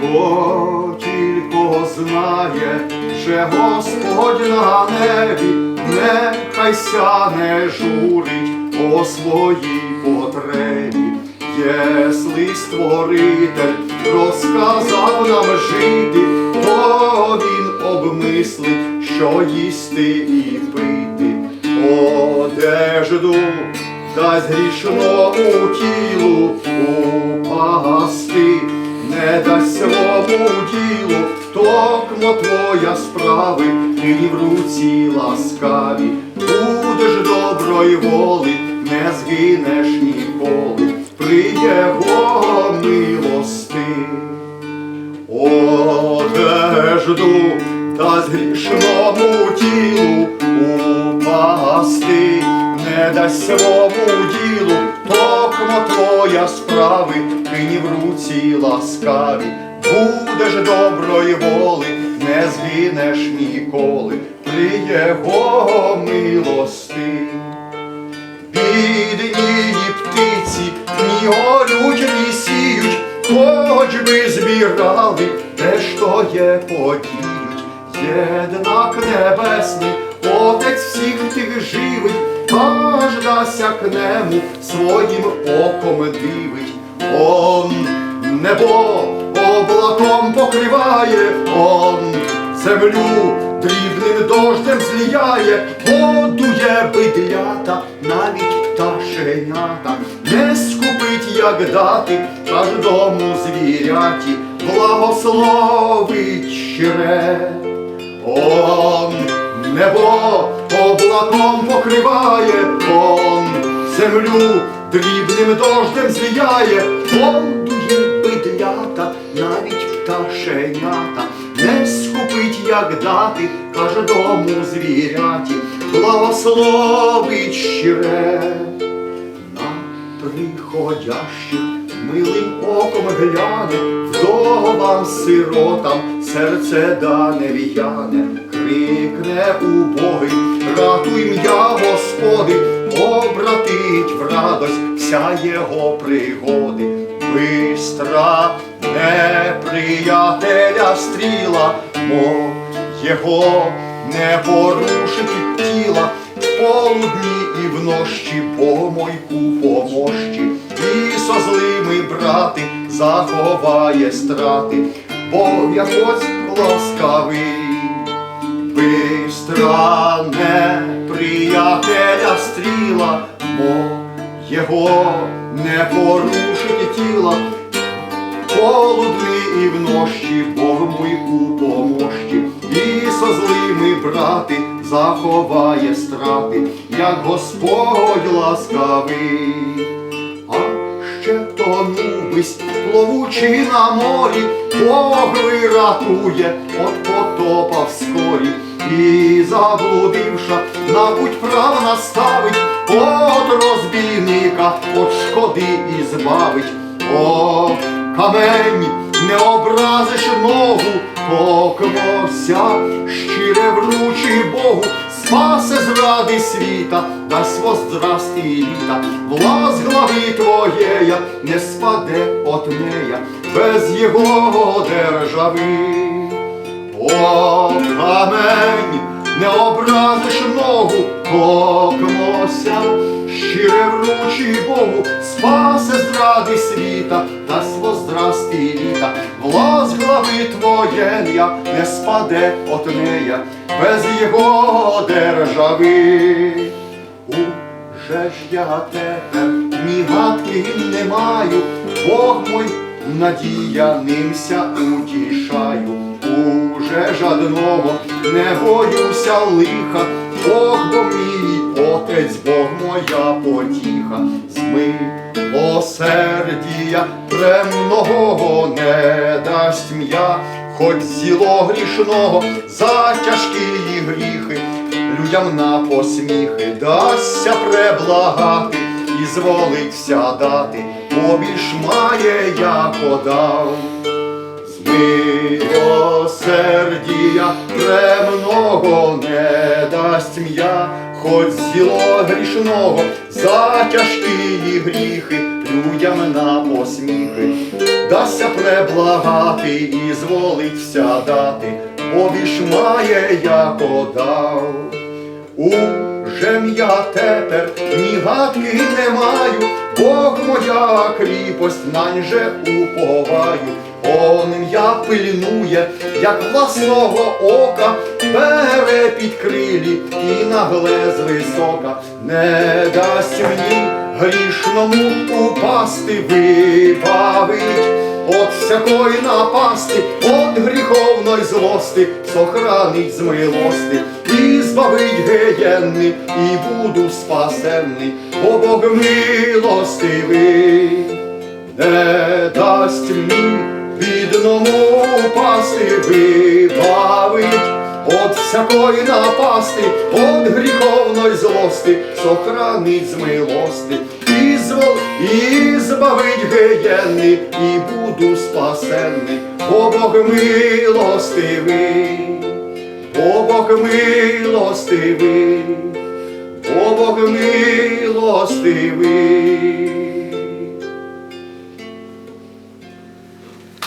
Хто тільки знає, що Господь на небі, нехай ся не журить по своїй потребі. Єсли створитель розказав нам жити, то він обмислить, що їсти і пити, одежду дасть грішному тілу упасти, не дасть свому ділу, токмо твоя справи, ти в руці ласкаві, будеш доброї воли, не згинеш ніколи, прийде Бога милости. Одежду дасть грішному тілу упасти, не дасть свому ділу, токмо твоя справи, нині в руці ласкаві, будеш доброї воли, не згинеш ніколи, прийде Бога милости. Бідні птиці, ні орють, ні сіють, хоч би збирали, де ж то є подіють. Єднак небесний, отець всіх тих живить, аж дася своїм оком дивить. Он небо облаком покриває, он землю дрібним дождем зліяє, годує бидлята, навіть пташенята, не скупить, як дати кожному звіряті, благословить щире. Он небо облаком покриває, он землю. Дрібним дождем зліяє, Пондує бидлята, навіть пташенята, не скупить, як дати кожному звіряті, благословить щире. На приходящих милим оком гляне, вдовам сиротам серце дане в'яне, крикне убогий, ратуй м'я Господи, обратить в радость вся його пригоди. Бистра неприятеля стріла, мов його не порушить тіла, в полудні і внощі помойку помощі, і со злими брати заховає страти, бо якось ласкавий. Бистра неприятеля стріла, мов його не порушить тіла, полудни і внощі, Бог мой у помощі, і со злими брати заховає страти, як Господь ласкавий. А ще тонувись, пловучи на морі, Бог виратує от потопа і заблудивша на путь прав наставить, от розбійника, от шкоди і збавить. О, камень, не образиш ногу, покмося, щире вручи Богу, спасе зради світа, дасть возраст і літа, влас глави твоєя не спаде от нея, без його держави. О, камень, не образиш ногу, покмося, щире вручи Богу, спасе зради світа, возраст і літа, влас глави твоєя не спаде от нея, без його держави. Уже ж я тепер ні гадки не маю, Бог мой надія нимся утішаю. Уже жадного не боюся лиха, Бог бо мій отець, Бог моя потіха, зми осердія премного не дасть м'я, хоч зіло грішного за тяжкі гріхи, людям на посміхи дасться преблагати і зволиться дати, побільш має я подав. Милосердія премного не дасть м'я, хоч зіло грішного за тяжкі гріхи, людям на посміхи, дасться преблагати і зволить вся дати, бо більш має, як одав. Уже я тепер ні гадки не маю, Бог моя кріпость нань же уповаю. Он я пильнує, як власного ока, бере під крилі і нагле висока, не дасть мені грішному упасти, вибавить от всякої напасти, от гріховної злости, сохранить з милости, і збавить геєнний, і буду спасенний, бо Бог милостивий, не дасть мені бідному пасти, вибавить. От всякої напасти, от гріховної злости, сохранить з милости, і звол, і збавить геєнний, і буду спасенний, бо Бог милостивий, бо Бог милостивий, бо Бог милостивий.